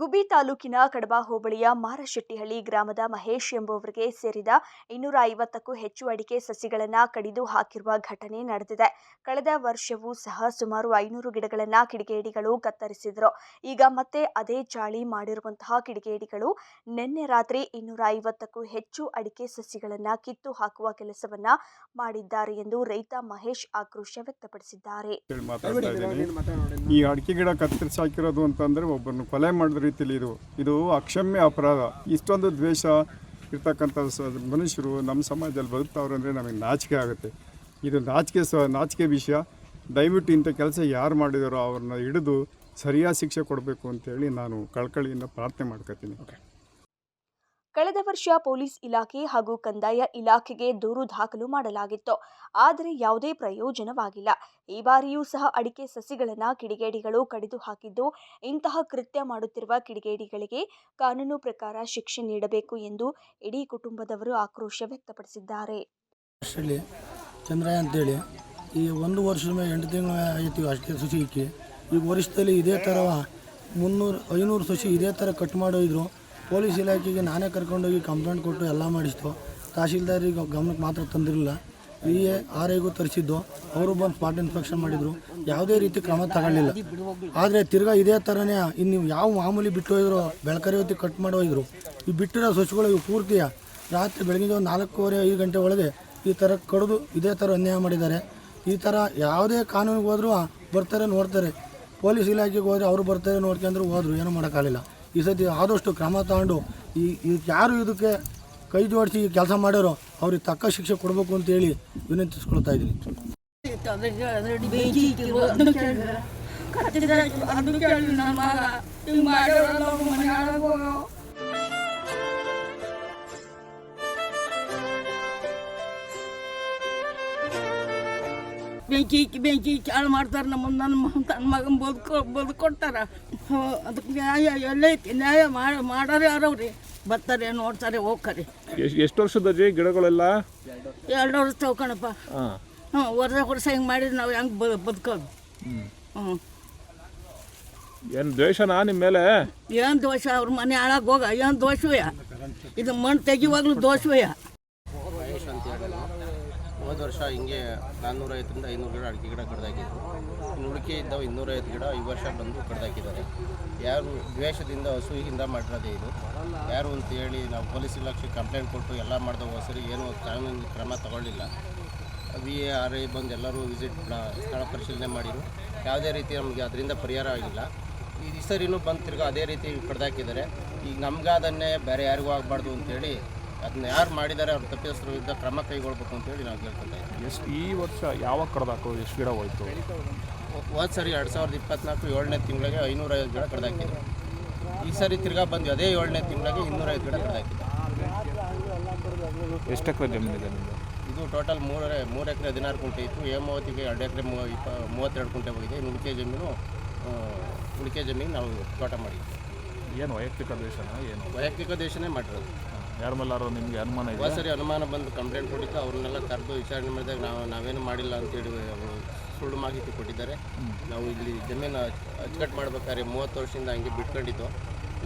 ಗುಬ್ಬಿ ತಾಲೂಕಿನ ಕಡಬ ಹೋಬಳಿಯ ಮಾರಶೆಟ್ಟಿಹಳ್ಳಿ ಗ್ರಾಮದ ಮಹೇಶ್ ಎಂಬುವರಿಗೆ ಸೇರಿದ ಇನ್ನೂರ ಐವತ್ತಕ್ಕೂ ಹೆಚ್ಚು ಅಡಿಕೆ ಸಸಿಗಳನ್ನು ಕಡಿದು ಹಾಕಿರುವ ಘಟನೆ ನಡೆದಿದೆ. ಕಳೆದ ವರ್ಷವೂ ಸಹ ಸುಮಾರು ಐನೂರು ಗಿಡಗಳನ್ನು ಕಿಡಿಗೇಡಿಗಳು ಕತ್ತರಿಸಿದರು. ಈಗ ಮತ್ತೆ ಅದೇ ಚಾಳಿ ಮಾಡಿರುವಂತಹ ಕಿಡಿಗೇಡಿಗಳು ನಿನ್ನೆ ರಾತ್ರಿ ಇನ್ನೂರ ಐವತ್ತಕ್ಕೂ ಹೆಚ್ಚು ಅಡಿಕೆ ಸಸಿಗಳನ್ನು ಕಿತ್ತು ಹಾಕುವ ಕೆಲಸವನ್ನ ಮಾಡಿದ್ದಾರೆ ಎಂದು ರೈತ ಮಹೇಶ್ ಆಕ್ರೋಶ ವ್ಯಕ್ತಪಡಿಸಿದ್ದಾರೆ. ಈ ಅಡಿಕೆ ಗಿಡ ಕತ್ತರಿಸಿ ಹಾಕಿರೋದು ಅಂತಂದ್ರೆ ಒಬ್ಬರನ್ನು ಕೊಲೆ ಮಾಡಿದ ರೀತಿಲಿ ಇದು. ಇದು ಅಕ್ಷಮ್ಯ ಅಪರಾಧ. ಇಷ್ಟೊಂದು ದ್ವೇಷ ಇರ್ತಕ್ಕಂಥ ಸ ಮನುಷ್ಯರು ನಮ್ಮ ಸಮಾಜದಲ್ಲಿ ಬದುಕ್ತಾವ್ರು ಅಂದರೆ ನಮಗೆ ನಾಚಿಕೆ ಆಗುತ್ತೆ. ಇದು ನಾಚಿಕೆ ಸ ನಾಚಿಕೆ ವಿಷಯ. ದಯವಿಟ್ಟು ಇಂಥ ಕೆಲಸ ಯಾರು ಮಾಡಿದಾರೋ ಅವ್ರನ್ನ ಹಿಡಿದು ಸರಿಯಾದ ಶಿಕ್ಷೆ ಕೊಡಬೇಕು ಅಂತೇಳಿ ನಾನು ಕಳ್ಕಳಿಯಿಂದ ಪ್ರಾರ್ಥನೆ ಮಾಡ್ಕೊತೀನಿ. ಕಳೆದ ವರ್ಷ ಪೊಲೀಸ್ ಇಲಾಖೆ ಹಾಗೂ ಕಂದಾಯ ಇಲಾಖೆಗೆ ದೂರು ದಾಖಲು ಮಾಡಲಾಗಿತ್ತು. ಆದರೆ ಯಾವುದೇ ಪ್ರಯೋಜನವಾಗಿಲ್ಲ. ಈ ಬಾರಿಯೂ ಸಹ ಅಡಿಕೆ ಸಸಿಗಳನ್ನು ಕಿಡಿಗೇಡಿಗಳು ಕಡಿದು ಹಾಕಿದ್ದು, ಇಂತಹ ಕೃತ್ಯ ಮಾಡುತ್ತಿರುವ ಕಿಡಿಗೇಡಿಗಳಿಗೆ ಕಾನೂನು ಪ್ರಕಾರ ಶಿಕ್ಷೆ ನೀಡಬೇಕು ಎಂದು ಇಡೀ ಕುಟುಂಬದವರು ಆಕ್ರೋಶ ವ್ಯಕ್ತಪಡಿಸಿದ್ದಾರೆ. ಚಂದ್ರಯ್ಯ ಅಂತೇಳಿ, ಈ ಒಂದು ವರ್ಷದ ಮೇಲೆ ಎಂಟು ತಿಂಗಳ ಆಯ್ತು ಅಷ್ಟೇ ಸಸಿ ಈ ವರ್ಷದಲ್ಲಿ ಇದೇ ಥರ ಮುನ್ನೂರು, ಐನೂರು ಸಸಿ ಇದೇ ಥರ ಕಟ್ ಮಾಡಿದ್ರು. ಪೊಲೀಸ್ ಇಲಾಖೆಗೆ ನಾನೇ ಕರ್ಕೊಂಡೋಗಿ ಕಂಪ್ಲೇಂಟ್ ಕೊಟ್ಟು ಎಲ್ಲ ಮಾಡಿಸ್ತು. ತಹಶೀಲ್ದಾರಿಗೆ ಗಮನಕ್ಕೆ ಮಾತ್ರ ತಂದಿರಲಿಲ್ಲ. ವಿ ಎ ಆರ್ ಐಗೂ ತರಿಸಿದ್ದು. ಅವರು ಬಂದು ಸ್ಪಾಟ್ ಇನ್ಸ್ಪೆಕ್ಷನ್ ಮಾಡಿದರು. ಯಾವುದೇ ರೀತಿ ಕ್ರಮ ತಗೊಳ್ಳಿಲ್ಲ. ಆದರೆ ತಿರ್ಗಾ ಇದೇ ಥರನೇ ಇನ್ನು ನೀವು ಯಾವ ಮಾಮೂಲಿ ಬಿಟ್ಟು ಹೋಗಿದ್ರು ಬೆಳಕರಿ ಹೊತ್ತಿ ಕಟ್ ಹೋಗಿದ್ರು ಈ ಬಿಟ್ಟಿರೋ ಸ್ವಚ್ಛಗಳು ಪೂರ್ತಿಯ ರಾತ್ರಿ ಬೆಳಗಿನ ಒಂದು ನಾಲ್ಕೂವರೆ, ಐದು ಗಂಟೆ ಒಳಗೆ ಈ ಥರ ಕಡಿದು ಇದೇ ಥರ ಅನ್ಯಾಯ ಮಾಡಿದ್ದಾರೆ. ಈ ಥರ ಯಾವುದೇ ಕಾನೂನಿಗೆ ಹೋದರೂ ಬರ್ತಾರೆ ನೋಡ್ತಾರೆ. ಪೊಲೀಸ್ ಇಲಾಖೆಗೆ ಹೋದರೆ ಅವರು ಬರ್ತಾರೆ ನೋಡ್ಕೊಂಡ್ರು ಹೋದ್ರು. ಏನೂ ಮಾಡೋಕ್ಕಾಗಲಿಲ್ಲ. ಈ ಸತಿ ಆದಷ್ಟು ಕ್ರಮ ತಗೊಂಡು ಈ ಯಾರು ಇದಕ್ಕೆ ಕೈ ಜೋಡಿಸಿ ಕೆಲಸ ಮಾಡ್ಯಾರೋ ಅವ್ರಿಗೆ ತಕ್ಕ ಶಿಕ್ಷೆ ಕೊಡಬೇಕು ಅಂತೇಳಿ ವಿನಂತಿಸ್ಕೊಳ್ತಾ ಇದ್ದೀನಿ. ಅದು ಬೆಂಕಿ ಇಕ್ಕಿ ಬೆಂಕಿ ಇಕ್ಕಿ ಹಾಳು ಮಾಡ್ತಾರೆ ನಮ್ಮ ನನ್ನ ಮಗ ತನ್ನ ಮಗನ ಬದುಕೊ ಬದುಕೊಡ್ತಾರ ಅದಕ್ಕೆ ನ್ಯಾಯ ಎಲ್ಲೈತಿ ನ್ಯಾಯ ಮಾಡಿ ಮಾಡೋರು ಯಾರವ್ರಿ? ಬರ್ತಾರೆ ನೋಡ್ತಾರೆ ಹೋಗ್ತಾರೆ. ಎಷ್ಟು ವರ್ಷದ ಗಿಡಗಳೆಲ್ಲ? ಎರಡು ವರ್ಷ ತಗೊಂಡಪ್ಪ ಹಾಂ. ಹ್ಞೂ ವರ್ಷ ವರ್ಷ ಹಿಂಗೆ ಮಾಡಿದ್ರೆ ನಾವು ಹೆಂಗೆ ಬದು ಬದುಕೋದು? ಹ್ಞೂ ಏನು ದ್ವೇಷನಾ ನಿಮ್ಮ ಮೇಲೆ? ಏನು ದೋಷ ಅವ್ರ ಮನೆ ಹಾಳಾಗಿ ಹೋಗ. ಏನು ದೋಷವಯ್ಯ ಇದು ಮಣ್ಣು ತೆಗಿವಾಗ್ಲೂ ದೋಷವೇ ಮಹೇಶ್ ಅಂತ ಹೇಳಿ ಹೋದ ವರ್ಷ ಹಿಂಗೆ ನಾನ್ನೂರೈವತ್ತರಿಂದ ಐನೂರು ಗಿಡ ಅಡಿಕೆ ಗಿಡ ಕಡ್ದಾಕಿದ್ರು. ಇನ್ನು ಉಳಿಕೆ ಇದ್ದಾವೆ ಇನ್ನೂರೈವತ್ತು ಗಿಡ ಈ ವರ್ಷ ಬಂದು ಕಡ್ದಾಕಿದ್ದಾರೆ. ಯಾರು ದ್ವೇಷದಿಂದ ಹಸುವಿಯಿಂದ ಮಾಡಿರೋದೇ ಇದು. ಯಾರು ಅಂತ ಹೇಳಿ ನಾವು ಪೊಲೀಸ್ ಇಲಾಖೆಗೆ ಕಂಪ್ಲೇಂಟ್ ಕೊಟ್ಟು ಎಲ್ಲ ಮಾಡಿದ ಸರಿ ಏನೂ ಕಾನೂನು ಕ್ರಮ ತಗೊಳ್ಳಿಲ್ಲ. ವಿ ಎ, ಆರ್ ಐ ಬಂದು ಎಲ್ಲರೂ ವಿಸಿಟ್ ಸ್ಥಳ ಪರಿಶೀಲನೆ ಮಾಡಿದ್ರು. ಯಾವುದೇ ರೀತಿ ನಮಗೆ ಅದರಿಂದ ಪರಿಹಾರ ಆಗಿಲ್ಲ. ಈ ಸರಿನೂ ಬಂದು ತಿರ್ಗಿ ಅದೇ ರೀತಿ ಕಡ್ದಾಕಿದ್ದಾರೆ. ಈಗ ನಮಗಾದನ್ನೇ ಬೇರೆ ಯಾರಿಗೂ ಆಗಬಾರ್ದು ಅಂತೇಳಿ ಅದನ್ನ ಯಾರು ಮಾಡಿದ್ದಾರೆ ಅವ್ರು ಹೆಸರು ವಿರುದ್ಧ ಕ್ರಮ ಕೈಗೊಳ್ಬೇಕು ಅಂತೇಳಿ ನಾವು ಕೇಳ್ಕೊತಾ ಇದ್ದೀವಿ. ಎಷ್ಟು ಈ ವರ್ಷ ಯಾವಾಗ ಕಡ್ದಾಕು ಎಷ್ಟು ಗಿಡ ಹೋಯ್ತು? ಹೋದ ಸರಿ ಎರಡು ಸಾವಿರದ ಇಪ್ಪತ್ನಾಲ್ಕು ಏಳನೇ ತಿಂಗಳಿಗೆ ಐನೂರೈವತ್ತು ಗಿಡ ಕಡ್ದಾಕಿದ್ರು ಈ ಸರಿ ತಿರ್ಗಾ ಬಂದು ಅದೇ ಏಳನೇ ತಿಂಗಳಿಗೆ ಇನ್ನೂರೈವತ್ತು ಗಿಡ ಕಡ್ದಾಕಿದ್ರು ಎಷ್ಟು ಎಕರೆ ಜಮೀನಿದೆ ನಿಮ್ಮದು ಇದು ಟೋಟಲ್ ಮೂರೇ ಮೂರು ಎಕರೆ ಹದಿನಾರು ಕುಂಟೆ ಇತ್ತು. ಹೇಮಾವತಿಗೆ ಎರಡು ಎಕರೆ ಮೂ ಇಪ್ಪ ಮೂವತ್ತೆರಡು ಕುಂಟೆ ಹೋಗಿದೆ. ಇನ್ನು ಉಳಿಕೆ ಜಮೀನು ಉಳಿಕೆ ಜಮೀನು ನಾವು ತೋಟ ಮಾಡಿದ್ವಿ. ಏನು ವೈಯಕ್ತಿಕ ದೇಶನ ಏನು? ವೈಯಕ್ತಿಕ ದೇಶನೇ ಮಾಡಿರೋದು. ಯಾರ ಮೇಲಾರು ನಿಮಗೆ ಅನುಮಾನ ಇದೆ ಸರಿ ಅನುಮಾನ ಬಂದು ಕಂಪ್ಲೇಂಟ್ ಕೊಟ್ಟಿದ್ದು ಅವ್ರನ್ನೆಲ್ಲ ಕರೆದು ವಿಚಾರಣೆ ಮಾಡಿದಾಗ ನಾವು ನಾವೇನು ಮಾಡಿಲ್ಲ ಅಂತೇಳಿ ಅವರು ಸುಳ್ಳು ಮಾಹಿತಿ ಕೊಟ್ಟಿದ್ದಾರೆ. ನಾವು ಇಲ್ಲಿ ಜಮೀನು ಅಚ್- ಅಚ್ಚುಕಟ್ಟು ಮಾಡ್ಬೇಕಾದ್ರೆ ಮೂವತ್ತು ವರ್ಷದಿಂದ ಹಂಗೆ ಬಿಟ್ಕೊಂಡಿದ್ದು.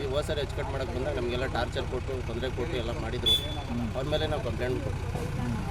ಈ ಹೋದ ಸರಿ ಅಚ್ಚುಕಟ್ಟು ಮಾಡೋಕ್ಕೆ ಬಂದಾಗ ನಮಗೆಲ್ಲ ಟಾರ್ಚರ್ ಕೊಟ್ಟು, ತೊಂದರೆ ಕೊಟ್ಟು ಎಲ್ಲ ಮಾಡಿದರು. ಅವ್ರ ಮೇಲೆ ನಾವು ಕಂಪ್ಲೇಂಟ್ ಕೊಟ್ಟು